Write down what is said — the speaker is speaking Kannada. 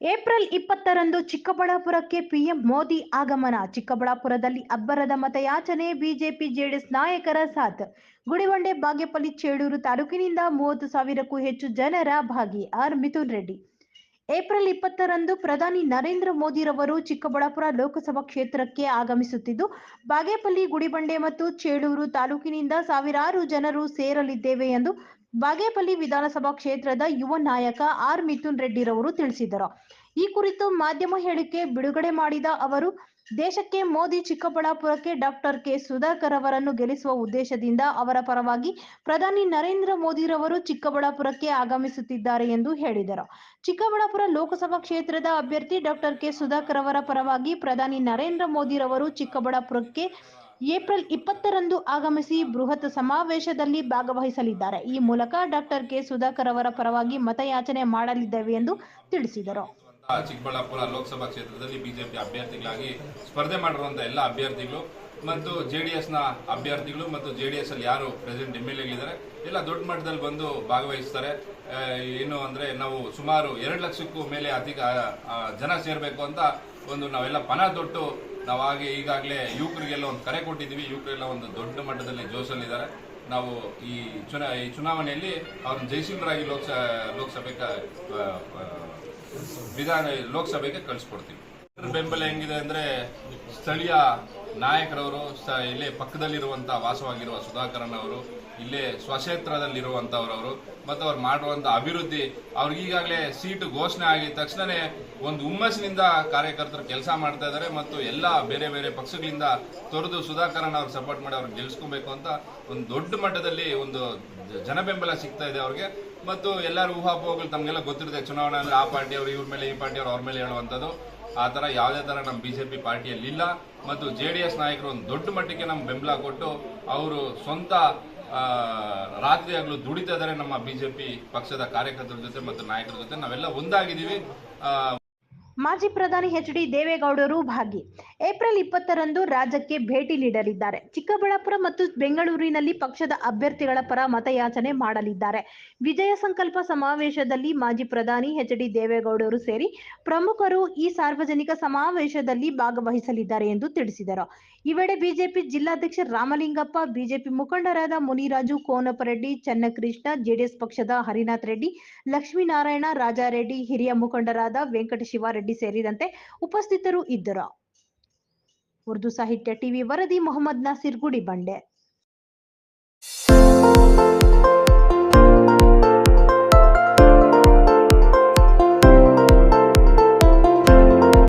ಏಪ್ರಿಲ್ ಇಪ್ಪತ್ತರಂದು ಚಿಕ್ಕಬಳ್ಳಾಪುರಕ್ಕೆ ಪಿಎಂ ಮೋದಿ ಆಗಮನ. ಚಿಕ್ಕಬಳ್ಳಾಪುರದಲ್ಲಿ ಅಬ್ಬರದ ಮತಯಾಚನೆ, ಬಿಜೆಪಿ, ಜೆಡಿಎಸ್ ನಾಯಕರ ಸಾಥ್. ಗುಡಿಬಂಡೆ ಬಾಗೇಪಲ್ಲಿ, ಚೇಳೂರು ತಾಲೂಕಿನಿಂದ ಮೂವತ್ತು ಸಾವಿರಕ್ಕೂ ಹೆಚ್ಚು ಜನರ ಭಾಗಿ. ಆರ್ ಮಿಥುನ್ ರೆಡ್ಡಿ. ಏಪ್ರಿಲ್ ಇಪ್ಪತ್ತರಂದು ಪ್ರಧಾನಿ ನರೇಂದ್ರ ಮೋದಿರವರು ಚಿಕ್ಕಬಳ್ಳಾಪುರ ಲೋಕಸಭಾ ಕ್ಷೇತ್ರಕ್ಕೆ ಆಗಮಿಸುತ್ತಿದ್ದು, ಬಾಗೇಪಲ್ಲಿ, ಗುಡಿಬಂಡೆ ಮತ್ತು ಚೇಳೂರು ತಾಲೂಕಿನಿಂದ ಸಾವಿರಾರು ಜನರು ಸೇರಲಿದ್ದೇವೆ ಎಂದು ಬಾಗೇಪಲ್ಲಿ ವಿಧಾನಸಭಾ ಕ್ಷೇತ್ರದ ಯುವ ನಾಯಕ ಆರ್ ಮಿಥುನ್ ರೆಡ್ಡಿರವರು ತಿಳಿಸಿದರು. ಈ ಕುರಿತು ಮಾಧ್ಯಮ ಹೇಳಿಕೆ ಬಿಡುಗಡೆ ಮಾಡಿದ ಅವರು, ದೇಶಕ್ಕೆ ಮೋದಿ ಚಿಕ್ಕಬಳ್ಳಾಪುರಕ್ಕೆ ಡಾಕ್ಟರ್ ಕೆ. ಸುಧಾಕರ್ ಅವರನ್ನು ಗೆಲ್ಲಿಸುವ ಉದ್ದೇಶದಿಂದ ಅವರ ಪರವಾಗಿ ಪ್ರಧಾನಿ ನರೇಂದ್ರ ಮೋದಿರವರು ಚಿಕ್ಕಬಳ್ಳಾಪುರಕ್ಕೆ ಆಗಮಿಸುತ್ತಿದ್ದಾರೆ ಎಂದು ಹೇಳಿದರು. ಚಿಕ್ಕಬಳ್ಳಾಪುರ ಲೋಕಸಭಾ ಕ್ಷೇತ್ರದ ಅಭ್ಯರ್ಥಿ ಡಾಕ್ಟರ್ ಕೆ. ಸುಧಾಕರ್ ಅವರ ಪರವಾಗಿ ಪ್ರಧಾನಿ ನರೇಂದ್ರ ಮೋದಿರವರು ಚಿಕ್ಕಬಳ್ಳಾಪುರಕ್ಕೆ ಏಪ್ರಿಲ್ ಇಪ್ಪತ್ತರಂದು ಆಗಮಿಸಿ ಬೃಹತ್ ಸಮಾವೇಶದಲ್ಲಿ ಭಾಗವಹಿಸಲಿದ್ದಾರೆ. ಈ ಮೂಲಕ ಡಾಕ್ಟರ್ ಕೆ. ಸುಧಾಕರ್ ಅವರ ಪರವಾಗಿ ಮತಯಾಚನೆ ಮಾಡಲಿದ್ದೇವೆ ಎಂದು ತಿಳಿಸಿದರು. ಚಿಕ್ಕಬಳ್ಳಾಪುರ ಲೋಕಸಭಾ ಕ್ಷೇತ್ರದಲ್ಲಿ ಬಿಜೆಪಿ ಅಭ್ಯರ್ಥಿಗಳಾಗಿ ಸ್ಪರ್ಧೆ ಮಾಡಿರುವಂತಹ ಎಲ್ಲ ಅಭ್ಯರ್ಥಿಗಳು ಮತ್ತು ಜೆ ಡಿ ನ ಅಭ್ಯರ್ಥಿಗಳು ಮತ್ತು ಜೆ ಡಿ ಎಸ್ ಅಲ್ಲಿ ಯಾರು ಪ್ರೆಸಿಡೆಂಟ್ ಎಂ ಎಲ್ ಎಗಳಿದ್ದಾರೆ ಎಲ್ಲ ದೊಡ್ಡ ಮಟ್ಟದಲ್ಲಿ ಬಂದು ಭಾಗವಹಿಸ್ತಾರೆ. ಏನು ಅಂದ್ರೆ ನಾವು ಸುಮಾರು ಎರಡು ಲಕ್ಷಕ್ಕೂ ಮೇಲೆ ಅಧಿಕ ಜನ ಸೇರ್ಬೇಕು ಅಂತ ಒಂದು ನಾವೆಲ್ಲ ಪಣ ತೊಟ್ಟು ಹಾಗೆ ಈಗಾಗಲೇ ಯುವಕರಿಗೆಲ್ಲ ಒಂದು ಕರೆ ಕೊಟ್ಟಿದ್ದೀವಿ. ಯುವಕರೆಲ್ಲ ಒಂದು ದೊಡ್ಡ ಮಟ್ಟದಲ್ಲಿ ಜೋಶಲ್ಲಿದ್ದಾರೆ. ನಾವು ಈ ಚುನಾ, ಈ ಚುನಾವಣೆಯಲ್ಲಿ ಅವ್ರನ್ನ ಜಯಶೀಲರಾಗಿ ಲೋಕಸ ಲೋಕಸಭೆ ವಿಧಾನ ಲೋಕಸಭೆಗೆ ಕಳಿಸ್ಕೊಡ್ತೀವಿ. ಬೆಂಬಲ ಹೆಂಗಿದೆ ಅಂದ್ರೆ ಸ್ಥಳೀಯ ನಾಯಕರವರು ಇಲ್ಲೇ ಪಕ್ಕದಲ್ಲಿರುವಂತಹ ವಾಸವಾಗಿರುವ ಸುಧಾಕರನ್ ಅವರು, ಇಲ್ಲೇ ಸ್ವಕ್ಷೇತ್ರದಲ್ಲಿರುವಂತವರವರು, ಮತ್ತು ಅವ್ರು ಮಾಡುವಂತ ಅಭಿವೃದ್ಧಿ ಅವ್ರಿಗೆ ಈಗಾಗಲೇ ಸೀಟು ಘೋಷಣೆ ಆಗಿದ ತಕ್ಷಣನೇ ಒಂದು ಹುಮ್ಮಸ್ಸಿನಿಂದ ಕಾರ್ಯಕರ್ತರು ಕೆಲಸ ಮಾಡ್ತಾ ಇದ್ದಾರೆ ಮತ್ತು ಎಲ್ಲ ಬೇರೆ ಬೇರೆ ಪಕ್ಷಗಳಿಂದ ತೊರೆದು ಸುಧಾಕರನ್ ಅವ್ರಿಗೆ ಸಪೋರ್ಟ್ ಮಾಡಿ ಅವ್ರಿಗೆ ಗೆಲ್ಸ್ಕೊಬೇಕು ಅಂತ ಒಂದು ದೊಡ್ಡ ಮಟ್ಟದಲ್ಲಿ ಒಂದು ಜನಬೆಂಬಲ ಸಿಗ್ತಾ ಇದೆ ಅವ್ರಿಗೆ. ಮತ್ತು ಎಲ್ಲರೂ ಊಹಾಪೋಹಗಳು ತಮಗೆಲ್ಲ ಗೊತ್ತಿರುತ್ತೆ. ಚುನಾವಣೆ ಅಂದರೆ ಆ ಪಾರ್ಟಿಯವರು ಇವ್ರ ಮೇಲೆ, ಈ ಪಾರ್ಟಿಯವರು ಅವ್ರ ಮೇಲೆ ಹೇಳುವಂಥದ್ದು. ಆ ಥರ ಯಾವುದೇ ಥರ ನಮ್ಮ ಬಿ ಜೆ ಪಾರ್ಟಿಯಲ್ಲಿ ಇಲ್ಲ ಮತ್ತು ಜೆ ಡಿ ಎಸ್ ನಾಯಕರು ಒಂದು ದೊಡ್ಡ ಮಟ್ಟಕ್ಕೆ ನಮ್ಮ ಬೆಂಬಲ ಕೊಟ್ಟು ಅವರು ಸ್ವಂತ ರಾತ್ರಿ ಆಗಲು ದುಡಿತಾ ಇದ್ದಾರೆ ನಮ್ಮ ಪಿ ಪಕ್ಷದ ಕಾರ್ಯಕರ್ತರ ಜೊತೆ ಮತ್ತು ನಾಯಕರ ಜೊತೆ. ನಾವೆಲ್ಲ ಒಂದಾಗಿದ್ದೀವಿ. ಮಾಜಿ ಪ್ರಧಾನಿ ಎಚ್ ಡಿ ದೇವೇಗೌಡರು ಭಾಗಿ. ಏಪ್ರಿಲ್ ಇಪ್ಪತ್ತರಂದು ರಾಜ್ಯಕ್ಕೆ ಭೇಟಿ ನೀಡಲಿದ್ದಾರೆ. ಚಿಕ್ಕಬಳ್ಳಾಪುರ ಮತ್ತು ಬೆಂಗಳೂರಿನಲ್ಲಿ ಪಕ್ಷದ ಅಭ್ಯರ್ಥಿಗಳ ಪರ ಮತಯಾಚನೆ ಮಾಡಲಿದ್ದಾರೆ. ವಿಜಯ ಸಂಕಲ್ಪ ಸಮಾವೇಶದಲ್ಲಿ ಮಾಜಿ ಪ್ರಧಾನಿ ಎಚ್ ಡಿ ದೇವೇಗೌಡರು ಸೇರಿ ಪ್ರಮುಖರು ಈ ಸಾರ್ವಜನಿಕ ಸಮಾವೇಶದಲ್ಲಿ ಭಾಗವಹಿಸಲಿದ್ದಾರೆ ಎಂದು ತಿಳಿಸಿದರು. ಈ ವೇಳೆ ಬಿಜೆಪಿ ಜಿಲ್ಲಾಧ್ಯಕ್ಷ ರಾಮಲಿಂಗಪ್ಪ, ಬಿಜೆಪಿ ಮುಖಂಡರಾದ ಮುನಿರಾಜು ಕೋನಪರೆಡ್ಡಿ, ಚನ್ನಕೃಷ್ಣ, ಜೆಡಿಎಸ್ ಪಕ್ಷದ ಹರಿನಾಥ್ ರೆಡ್ಡಿ, ಲಕ್ಷ್ಮೀನಾರಾಯಣ ರಾಜಾರೆಡ್ಡಿ, ಹಿರಿಯ ಮುಖಂಡರಾದ ವೆಂಕಟ ಶಿವಾರೆಡ್ಡಿ ಸೇರಿದಂತೆ ಉಪಸ್ಥಿತರು ಇದ್ದರು. ಉರ್ದು ಸಾಹಿತ್ಯ ಟಿವಿ ವರದಿ ಮೊಹಮ್ಮದ್ ನಾಸಿರ್ ಗುಡಿಬಂಡೆ